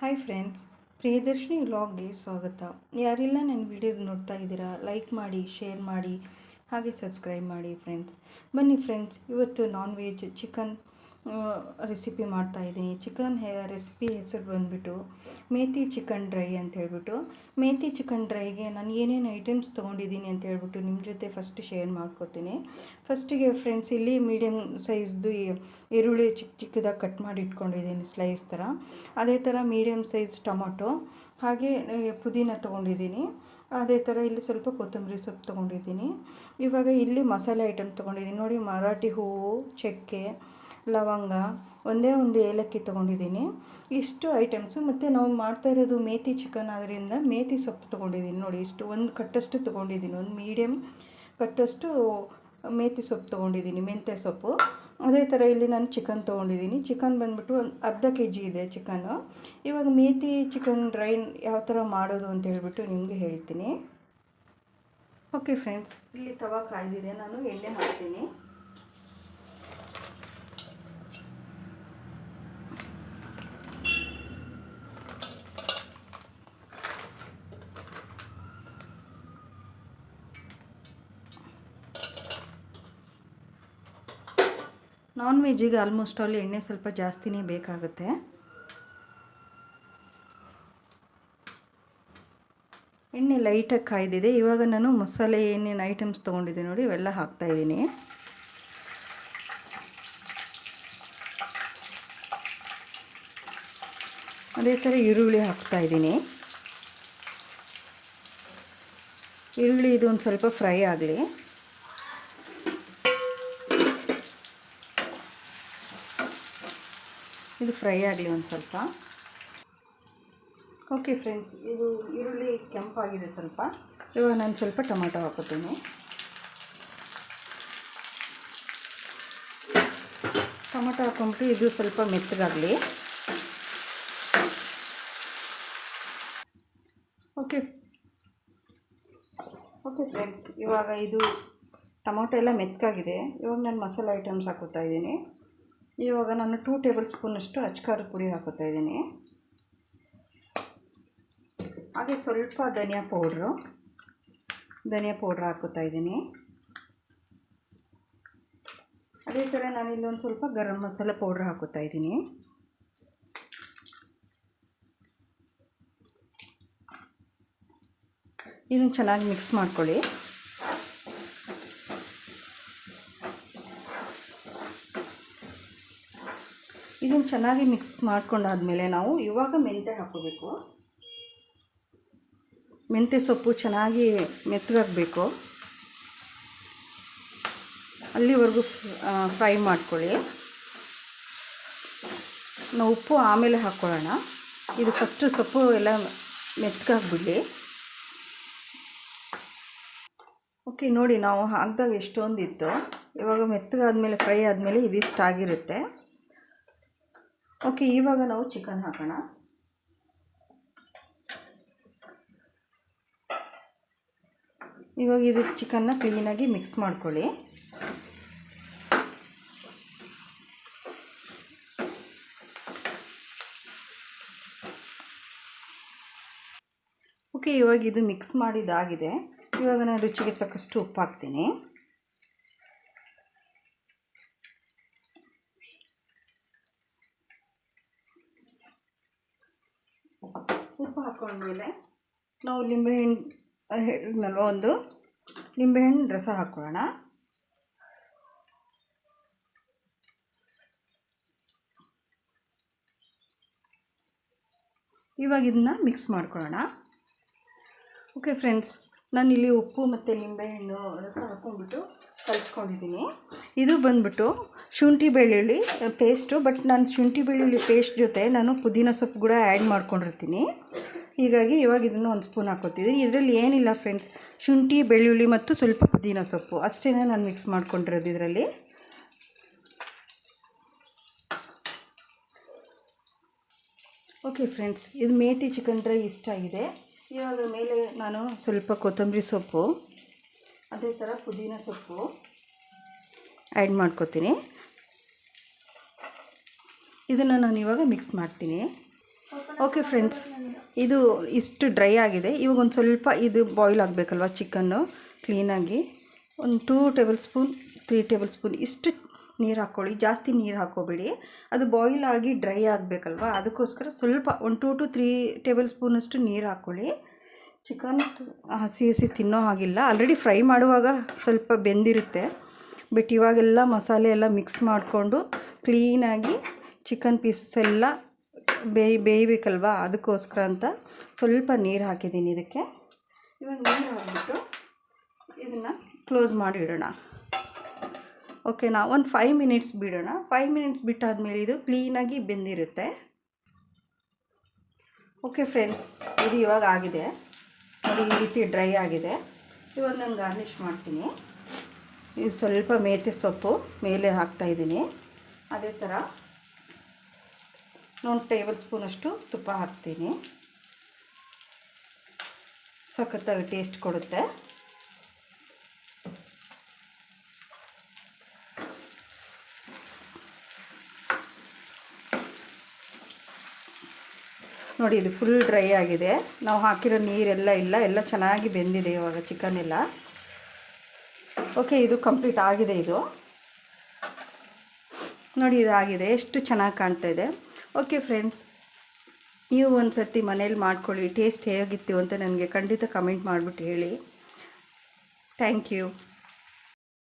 Hi friends Priyadarshini ವ್ಲಾಗ್ಗೆ ಸ್ವಾಗತ. ಯಾರೆಲ್ಲ ನನ್ನ ವೀಡಿಯೋಸ್ ನೋಡ್ತಾ ಇದ್ದೀರಾ ಲೈಕ್ ಮಾಡಿ ಶೇರ್ ಮಾಡಿ, ಹಾಗೆ ಸಬ್ಸ್ಕ್ರೈಬ್ ಮಾಡಿ ಫ್ರೆಂಡ್ಸ್ ಬನ್ನಿ ಫ್ರೆಂಡ್ಸ್ ಇವತ್ತು ನಾನ್ ವೆಜ್ ಚಿಕನ್ ರೆಸಿಪಿ ಮಾಡ್ತಾ ಇದ್ದೀನಿ. ಚಿಕನ್ ಹೆ ರೆಸಿಪಿ ಹೆಸರು ಬಂದುಬಿಟ್ಟು ಮೇಥಿ ಚಿಕನ್ ಡ್ರೈ ಅಂತ ಹೇಳ್ಬಿಟ್ಟು. ಮೇಥಿ ಚಿಕನ್ ಡ್ರೈಗೆ ನಾನು ಏನೇನು ಐಟಮ್ಸ್ ತೊಗೊಂಡಿದ್ದೀನಿ ಅಂತ ಹೇಳ್ಬಿಟ್ಟು ನಿಮ್ಮ ಜೊತೆ ಫಸ್ಟ್ ಶೇರ್ ಮಾಡ್ಕೋತೀನಿ. ಫಸ್ಟಿಗೆ ಫ್ರೆಂಡ್ಸ್ ಇಲ್ಲಿ ಮೀಡಿಯಮ್ ಸೈಜ್ದು ಈರುಳ್ಳಿ ಚಿಕ್ಕ ಚಿಕ್ಕದಾಗಿ ಕಟ್ ಮಾಡಿ ಇಟ್ಕೊಂಡಿದ್ದೀನಿ ಸ್ಲೈಸ್ ಥರ ಅದೇ ಥರ ಮೀಡಿಯಮ್ ಸೈಜ್ ಟೊಮೊಟೊ. ಹಾಗೆ ಪುದೀನ ತೊಗೊಂಡಿದ್ದೀನಿ. ಅದೇ ಥರ ಇಲ್ಲಿ ಸ್ವಲ್ಪ ಕೊತ್ತಂಬರಿ ಸೊಪ್ಪು ತೊಗೊಂಡಿದ್ದೀನಿ. ಇವಾಗ ಇಲ್ಲಿ ಮಸಾಲೆ ಐಟಮ್ ತೊಗೊಂಡಿದ್ದೀನಿ. ನೋಡಿ ಮರಾಠಿ ಹೂವು ಚಕ್ಕೆ ಲವಂಗ ಒಂದೇ ಒಂದು ಏಲಕ್ಕಿ ತೊಗೊಂಡಿದ್ದೀನಿ. ಇಷ್ಟು ಐಟಮ್ಸು ಮತ್ತು ನಾವು ಮಾಡ್ತಾ ಇರೋದು ಮೇತಿ ಚಿಕನ್ ಆದ್ದರಿಂದ ಮೇತಿ ಸೊಪ್ಪು ತೊಗೊಂಡಿದ್ದೀನಿ ನೋಡಿ ಇಷ್ಟು. ಒಂದು ಕಟ್ಟಷ್ಟು ತೊಗೊಂಡಿದ್ದೀನಿ, ಒಂದು ಮೀಡಿಯಮ್ ಕಟ್ಟಷ್ಟು ಮೇತಿ ಸೊಪ್ಪು ತೊಗೊಂಡಿದ್ದೀನಿ, ಮೆಂತ್ಯ ಸೊಪ್ಪು. ಅದೇ ಥರ ಇಲ್ಲಿ ನಾನು ಚಿಕನ್ ತೊಗೊಂಡಿದ್ದೀನಿ. ಚಿಕನ್ ಬಂದ್ಬಿಟ್ಟು ಒಂದು ಅರ್ಧ ಕೆ ಜಿ ಇದೆ ಚಿಕನ್ನು ಇವಾಗ ಮೇತಿ ಚಿಕನ್ ಡ್ರೈನ್ ಯಾವ ಥರ ಮಾಡೋದು ಅಂತ ಹೇಳ್ಬಿಟ್ಟು ನಿಮಗೆ ಹೇಳ್ತೀನಿ. ಓಕೆ ಫ್ರೆಂಡ್ಸ್, ಇಲ್ಲಿ ತವಾ ಕಾಯ್ದಿದೆ. ನಾನು ಎಣ್ಣೆ ಹಾಕ್ತೀನಿ. ನಾನ್ ವೆಜ್ಜಿಗೆ ಆಲ್ಮೋಸ್ಟ್ ಆಲ್ ಎಣ್ಣೆ ಸ್ವಲ್ಪ ಜಾಸ್ತಿನೇ ಬೇಕಾಗುತ್ತೆ. ಎಣ್ಣೆ ಲೈಟಾಗಿ ಕಾಯ್ದಿದೆ. ಇವಾಗ ನಾನು ಮಸಾಲೆ ಏನೇನು ಐಟಮ್ಸ್ ತೊಗೊಂಡಿದ್ದೆ ನೋಡಿ, ಇವೆಲ್ಲ ಹಾಕ್ತಾಯಿದ್ದೀನಿ ಅದೇ ಥರ ಈರುಳ್ಳಿ ಹಾಕ್ತಾಯಿದ್ದೀನಿ ಈರುಳ್ಳಿ ಇದು ಒಂದು ಸ್ವಲ್ಪ ಫ್ರೈ ಆಗಲಿ. ಇದು ಫ್ರೈ ಆಗಲಿ ಒಂದು ಸ್ವಲ್ಪ. ಓಕೆ ಫ್ರೆಂಡ್ಸ್ ಇದು ಈರುಳ್ಳಿ ಕೆಂಪಾಗಿದೆ ಸ್ವಲ್ಪ. ಇವಾಗ ನಾನು ಸ್ವಲ್ಪ ಟೊಮೆಟೊ ಹಾಕೋತೀನಿ ಟೊಮೆಟೊ ಹಾಕೊಂಬಿಟ್ಟು ಇದು ಸ್ವಲ್ಪ ಮೆತ್ತಗಾಗಲಿ. ಓಕೆ ಓಕೆ ಫ್ರೆಂಡ್ಸ್ ಇವಾಗ ಇದು ಟೊಮೊಟೊ ಎಲ್ಲ ಮೆತ್ತಗಾಗಿದೆ. ಇವಾಗ ನಾನು ಮಸಾಲೆ ಐಟಮ್ಸ್ ಹಾಕೋತಾ ಇದ್ದೀನಿ. ಇವಾಗ ನಾನು ಟೂ ಟೇಬಲ್ ಸ್ಪೂನಷ್ಟು ಅಚ್ಕಾರ ಪುಡಿ ಹಾಕೋತಾ ಇದ್ದೀನಿ. ಹಾಗೆ ಸ್ವಲ್ಪ ಧನಿಯಾ ಪೌಡ್ರು. ಧನಿಯಾ ಪೌಡ್ರ್ ಹಾಕೋತಾ ಇದ್ದೀನಿ. ಅದೇ ಥರ ನಾನು ಇಲ್ಲೊಂದು ಸ್ವಲ್ಪ ಗರಂ ಮಸಾಲೆ ಪೌಡ್ರ್ ಹಾಕೋತಾ ಇದ್ದೀನಿ. ಇದನ್ನು ಚೆನ್ನಾಗಿ ಮಿಕ್ಸ್ ಮಾಡ್ಕೊಳ್ಳಿ. ಇದನ್ನು ಚೆನ್ನಾಗಿ ಮಿಕ್ಸ್ ಮಾಡ್ಕೊಂಡಾದ್ಮೇಲೆ ನಾವು ಇವಾಗ ಮೆಂತ್ಯ ಹಾಕೋಬೇಕು ಮೆಂತ್ಯ ಸೊಪ್ಪು ಚೆನ್ನಾಗಿ ಮೆತ್ತಗಾಗಬೇಕು. ಅಲ್ಲಿವರೆಗೂ ಫ್ರೈ ಮಾಡ್ಕೊಳ್ಳಿ. ನಾವು ಉಪ್ಪು ಆಮೇಲೆ ಹಾಕ್ಕೊಳ್ಳೋಣ. ಇದು ಫಸ್ಟು ಸೊಪ್ಪು ಎಲ್ಲ ಮೆತ್ತಗಾಗ್ಬಿಡಲಿ. ಓಕೆ ನೋಡಿ ನಾವು ಹಾಕಿದಾಗ ಎಷ್ಟೊಂದಿತ್ತು. ಇವಾಗ ಮೆತ್ತಗಾದ್ಮೇಲೆ, ಫ್ರೈ ಆದಮೇಲೆ ಇದಿಷ್ಟು ಆಗಿರುತ್ತೆ ಓಕೆ, ಇವಾಗ ನಾವು ಚಿಕನ್ ಹಾಕೋಣ. ಇವಾಗ ಇದು ಚಿಕನ್ನ ಕ್ಲೀನಾಗಿ ಮಿಕ್ಸ್ ಮಾಡ್ಕೊಳ್ಳಿ. ಓಕೆ, ಇವಾಗ ಇದು ಮಿಕ್ಸ್ ಮಾಡಿದ್ದಾಗಿದೆ ಇವಾಗ ನಾನು ರುಚಿಗೆ ತಕ್ಕಷ್ಟು ಉಪ್ಪು ಹಾಕ್ತೀನಿ ಉಪ್ಪು ಹಾಕೊಂಡ್ಮೇಲೆ ನಾವು ಲಿಂಬೆಹಣ್ಣು ಹೇಳಿದ್ನಲ್ವ ಒಂದು? ಲಿಂಬೆಹಣ್ಣು ರಸ ಹಾಕ್ಕೊಳ್ಳೋಣ. ಇವಾಗ ಇದನ್ನ ಮಿಕ್ಸ್ ಮಾಡ್ಕೊಳ್ಳೋಣ. ಓಕೆ ಫ್ರೆಂಡ್ಸ್ ನಾನಿಲ್ಲಿ ಉಪ್ಪು ಮತ್ತು ನಿಂಬೆಹಣ್ಣು ರಸ ಹಾಕ್ಕೊಂಡ್ಬಿಟ್ಟು ಕಲಿಸ್ಕೊಂಡಿದ್ದೀನಿ. ಇದು ಬಂದ್ಬಿಟ್ಟು ಶುಂಠಿ ಬೆಳ್ಳುಳ್ಳಿ ಪೇಸ್ಟು ಬಟ್ ನಾನು ಶುಂಠಿ ಬೆಳ್ಳುಳ್ಳಿ ಪೇಸ್ಟ್ ಜೊತೆ ನಾನು ಪುದೀನ ಸೊಪ್ಪು ಕೂಡ ಆ್ಯಡ್ ಮಾಡ್ಕೊಂಡಿರ್ತೀನಿ. ಹೀಗಾಗಿ ಇವಾಗ ಇದನ್ನು ಒಂದು ಸ್ಪೂನ್ ಹಾಕೋತಿದ್ದೀನಿ ಇದರಲ್ಲಿ ಏನಿಲ್ಲ ಫ್ರೆಂಡ್ಸ್ ಶುಂಠಿ, ಬೆಳ್ಳುಳ್ಳಿ ಮತ್ತು ಸ್ವಲ್ಪ ಪುದೀನ ಸೊಪ್ಪು. ಅಷ್ಟೇ ನಾನು ಮಿಕ್ಸ್ ಮಾಡ್ಕೊಂಡಿರೋದು ಇದರಲ್ಲಿ. ಓಕೆ ಫ್ರೆಂಡ್ಸ್ ಇದು ಮೇತಿ ಚಿಕನ್ ಡ್ರೈ ಇಷ್ಟ ಆಗಿದೆ. ಇವಾಗ ಮೇಲೆ ನಾನು ಸ್ವಲ್ಪ ಕೊತ್ತಂಬರಿ ಸೊಪ್ಪು, ಅದೇ ಥರ ಪುದೀನ ಸೊಪ್ಪು ಆ್ಯಡ್ ಮಾಡ್ಕೋತೀನಿ. ಇದನ್ನು ನಾನು ಇವಾಗ ಮಿಕ್ಸ್ ಮಾಡ್ತೀನಿ. ಓಕೆ ಫ್ರೆಂಡ್ಸ್ ಇದು ಇಷ್ಟು ಡ್ರೈ ಆಗಿದೆ. ಇವಾಗ ಒಂದು ಸ್ವಲ್ಪ ಇದು ಬಾಯ್ಲ್ ಆಗಬೇಕಲ್ವ ಚಿಕನ್ನು ಕ್ಲೀನಾಗಿ ಒಂದು two tablespoon three tablespoon ಇಷ್ಟು ನೀರು ಹಾಕ್ಕೊಳ್ಳಿ ಜಾಸ್ತಿ ನೀರು ಹಾಕ್ಕೋಬೇಡಿ. ಅದು ಬಾಯ್ಲ್ ಆಗಿ ಡ್ರೈ ಆಗಬೇಕಲ್ವ? ಅದಕ್ಕೋಸ್ಕರ ಸ್ವಲ್ಪ one two two three table ಸ್ಪೂನಷ್ಟು ನೀರು ಹಾಕ್ಕೊಳ್ಳಿ ಚಿಕನ್ ಹಸಿ ಹಸಿ ತಿನ್ನೋ ಹಾಗಿಲ್ಲ. ಆಲ್ರೆಡಿ ಫ್ರೈ ಮಾಡುವಾಗ ಸ್ವಲ್ಪ ಬೆಂದಿರುತ್ತೆ. ಬಟ್ ಇವಾಗೆಲ್ಲ ಮಸಾಲೆ ಎಲ್ಲ ಮಿಕ್ಸ್ ಮಾಡಿಕೊಂಡು ಕ್ಲೀನಾಗಿ ಚಿಕನ್ ಪೀಸಸ್ ಎಲ್ಲ ಬೇಯ್, ಬೇಯಬೇಕಲ್ವಾ? ಅದಕ್ಕೋಸ್ಕರ ಅಂತ ಸ್ವಲ್ಪ ನೀರು ಹಾಕಿದ್ದೀನಿ ಇದಕ್ಕೆ. ಇವಾಗ ನೀರು ಹಾಕ್ಬಿಟ್ಟು ಇದನ್ನು ಕ್ಲೋಸ್ ಮಾಡಿ ಇಡೋಣ. ಓಕೆನಾ ಒಂದು ಫೈವ್ ಮಿನಿಟ್ಸ್ ಬಿಡೋಣ. ಫೈವ್ ಮಿನಿಟ್ಸ್ ಬಿಟ್ಟಾದಮೇಲೆ ಇದು ಕ್ಲೀನಾಗಿ ಬೆಂದಿರುತ್ತೆ. ಓಕೆ ಫ್ರೆಂಡ್ಸ್ ಇದು ಇವಾಗ ಆಗಿದೆ. ನೋಡಿ ಈ ರೀತಿ ಡ್ರೈ ಆಗಿದೆ. ಇವಾಗ ನಾನು ಗಾರ್ನಿಷ್ ಮಾಡ್ತೀನಿ. ಇದು ಸ್ವಲ್ಪ ಮೇತೆ ಸೊಪ್ಪು ಮೇಲೆ ಹಾಕ್ತಾಯಿದ್ದೀನಿ ಅದೇ ಥರ ಒಂದು ಟೇಬಲ್ ಸ್ಪೂನಷ್ಟು ತುಪ್ಪ ಹಾಕ್ತೀನಿ. ಸಖತ್ತಾಗಿ ಟೇಸ್ಟ್ ಕೊಡುತ್ತೆ. ನೋಡಿ, ಇದು ಫುಲ್ ಡ್ರೈ ಆಗಿದೆ. ನಾವು ಹಾಕಿರೋ ನೀರೆಲ್ಲ ಇಲ್ಲ, ಎಲ್ಲ ಚೆನ್ನಾಗಿ ಬೆಂದಿದೆ ಇವಾಗ ಚಿಕನ್ ಎಲ್ಲ. ಓಕೆ ಇದು ಕಂಪ್ಲೀಟ್ ಆಗಿದೆ ಇದು. ನೋಡಿ, ಇದಾಗಿದೆ, ಎಷ್ಟು ಚೆನ್ನಾಗಿ ಕಾಣ್ತಾ ಇದೆ. ಓಕೆ ಫ್ರೆಂಡ್ಸ್ ನೀವು ಒಂದು ಸರ್ತಿ ಮನೇಲಿ ಮಾಡ್ಕೊಳ್ಳಿ ಟೇಸ್ಟ್ ಹೇಗಿತ್ತು ಅಂತ ನನಗೆ ಖಂಡಿತ ಕಮೆಂಟ್ ಮಾಡಿಬಿಟ್ಟು ಹೇಳಿ. Thank you